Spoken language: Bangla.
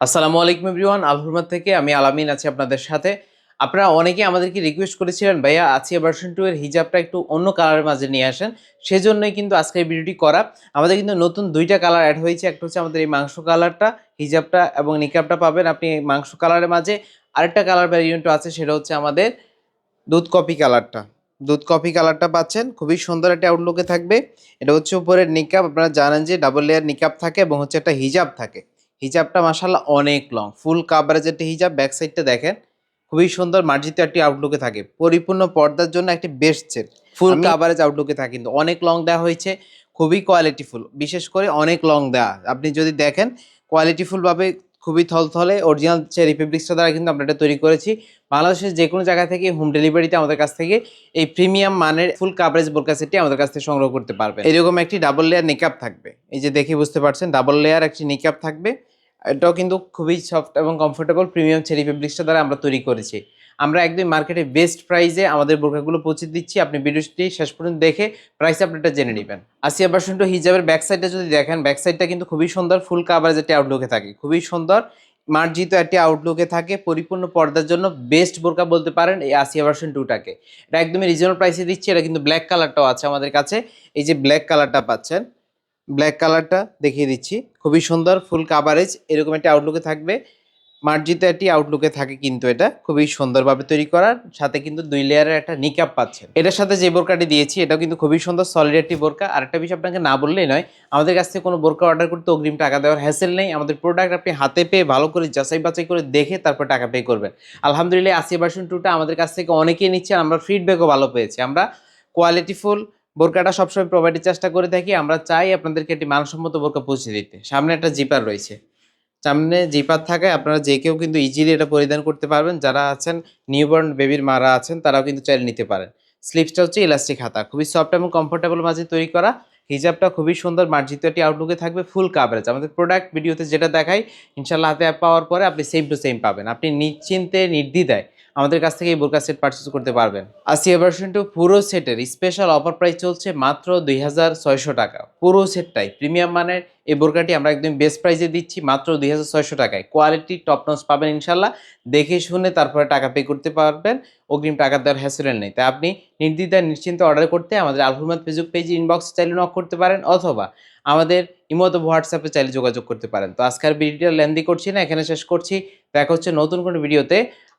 আসসালামু আলাইকুম এভরিওয়ান আলহুরমাত থেকে আমি আলামিন আছি আপনাদের সাথে। আপনারা অনেকে আমাদেরকে রিকোয়েস্ট করেছিলেন, ভাইয়া আসিয়া ভার্সন টু এর হিজাবটা একটু অন্য কালারের মাঝে নিয়ে আসেন। সেজন্যই কিন্তু আজকের ভিডিওটি করা। আমাদের কিন্তু নতুন দুইটা কালার অ্যাড হয়েছে। একটা হচ্ছে আমাদের এই মাংস কালারটা হিজাবটা এবং নিকাবটা পাবেন আপনি মাংস কালারের মাঝে। আরেকটা কালার ভ্যারিয়েন্ট আছে, সেটা হচ্ছে আমাদের দুধ কপি কালারটা দুধ কফি কালারটা পাচ্ছেন, খুবই সুন্দর একটা আউটলুকে থাকবে। এটা হচ্ছে উপরের নিকাব আপনারা জানেন যে ডাবল লেয়ার নিকাব থাকে এবং হচ্ছে একটা হিজাব থাকে। হিজাবটা মাসাল্লাহ অনেক লং ফুল কাভারেজ একটা হিজাব ব্যাক সাইডটা দেখেন। খুবই সুন্দর মার্জিত একটি আউটলুকে থাকে। পরিপূর্ণ পর্দার জন্য একটি বেস্ট সেট ফুল কাভারেজ আউটলুকে থাকে কিন্তু। অনেক লং দেওয়া হয়েছে খুবই কোয়ালিটিফুল বিশেষ করে অনেক লং দেওয়া আপনি যদি দেখেন কোয়ালিটিফুলভাবে খুবই থলথলে অরিজিনাল চেরি ফেব্রিক্সটা দ্বারা কিন্তু আমরা এটা তৈরি করেছি। বাংলাদেশের যে কোনো জায়গা থেকে হোম ডেলিভারিতে আমাদের কাছ থেকে এই প্রিমিয়াম মানের ফুল কাভারেজ বোরকা সেটটি আমাদের কাছ থেকে সংগ্রহ করতে পারবে এরকম একটি ডাবল লেয়ার নিকাপ থাকবে। এই যে দেখে বুঝতে পারছেন ডাবল লেয়ার একটি নিকাপ থাকবে। এটাও কিন্তু খুবই সফট এবং কমফোর্টেবল প্রিমিয়াম চেরি ফেব্রিক্সটা দ্বারা আমরা তৈরি করেছি। আমরা একদম মার্কেটে বেস্ট প্রাইসে আমাদের বোরকাগুলো পৌঁছে দিচ্ছি। আপনি ভিডিওটি শেষ পর্যন্ত দেখে প্রাইস আপডেটটা জেনে নেবেন। আসিয়া পার্সেন্ট হিজাবের ব্যাক সাইডটা যদি দেখেন ব্যাক সাইডটা কিন্তু খুবই সুন্দর ফুল কাভারেজ একটি আউটলুকে থাকে। খুবই সুন্দর, মার্জিত একটি আউটলুকে থাকে। পরিপূর্ণ পর্দার জন্য বেস্ট বোরকা বলতে পারেন এই আসিয়া ভার্সন টুটাকে এটা একদমই রিজনেবল প্রাইসে দিচ্ছি। এটা কিন্তু ব্ল্যাক কালারটাও আছে আমাদের কাছে। এই যে ব্ল্যাক কালারটা পাচ্ছেন। ব্ল্যাক কালারটা দেখিয়ে দিচ্ছি। খুবই সুন্দর ফুল কাভারেজ এরকম একটা আউটলুকে থাকবে। মার্জিত একটি আউটলুকে থাকে কিন্তু এটা। খুবই সুন্দরভাবে তৈরি করার, সাথে কিন্তু দুই লেয়ারের একটা নিকাপ পাচ্ছেন। এটার সাথে যে বোরকাটি দিয়েছি, এটাও কিন্তু খুবই সুন্দর সলিড একটি বোরকা। আর একটা বিষয় আপনাকে না বললেই নয়, আমাদের কাছ থেকে কোনো বোরকা অর্ডার করতে অগ্রিম টাকা দেওয়ার হ্যাসেল নেই। আমাদের প্রোডাক্ট আপনি হাতে পেয়ে ভালো করে যাচাই বাছাই করে দেখে তারপর টাকা পে করবেন। আলহামদুলিল্লাহ আসিয়া ভার্সন টুটা আমাদের কাছ থেকে অনেকেই নিচ্ছে, আমরা ফিডব্যাকও ভালো পেয়েছি। আমরা কোয়ালিটিফুল বোরকাটা সবসময় প্রোভাইডের চেষ্টা করে থাকি, আমরা চাই আপনাদেরকে একটি মানসম্মত বোরকা পৌঁছে দিতে। সামনে একটা জিপার রয়েছে। সামনে জিপার থাকায় আপনারা যে কেউ কিন্তু ইজিলি এটা পরিধান করতে পারবেন। যারা আছেন নিউবর্ন বেবির মারা আছেন, তারাও কিন্তু চাইলে নিতে পারেন। স্লিপসটা হচ্ছে ইলাস্টিক হাতা, খুবই সফট এবং কমফোর্টেবল মাঝে তৈরি করা। হিজাবটা খুবই সুন্দর, মার্জিত একটি আউটলুকে থাকবে ফুল কাভারেজ আমাদের প্রোডাক্ট ভিডিওতে যেটা দেখাই ইনশাল্লাহ হাতে পাওয়ার পরে আপনি সেম টু সেম পাবেন। আপনি নিশ্চিন্তে নির্দ্বিধায় আমাদের কাছ থেকে এই বোরকা সেট পারচেস করতে পারবেন। আসিয়া ভার্সন টু পুরো সেটের স্পেশাল অফার প্রাইস চলছে মাত্র দুই হাজার ছয়শো টাকা। পুরো সেটটাই প্রিমিয়াম মানের এই বোরকাটি আমরা একদম বেস্ট প্রাইসে দিচ্ছি মাত্র দুই হাজার ছয়শো টাকায়। কোয়ালিটি টপ নচ পাবেন ইনশাল্লাহ। দেখে শুনে তারপরে টাকা পে করতে পারবেন। অগ্রিম টাকা দেওয়ার হ্যাসেলের নেই। তাই আপনি নির্দ্বিধায়, নিশ্চিন্তে অর্ডার করতে আমাদের আলহুরমাদ ফেসবুক পেজ ইনবক্স চাইলে নক করতে পারেন অথবা আমাদের ইমত হোয়াটসঅ্যাপে চাইলে যোগাযোগ করতে পারেন। তো আজকের ভিডিওটা লেন্দি করছি না, এখানে শেষ করছি। দেখা হচ্ছে নতুন কোনো ভিডিওতে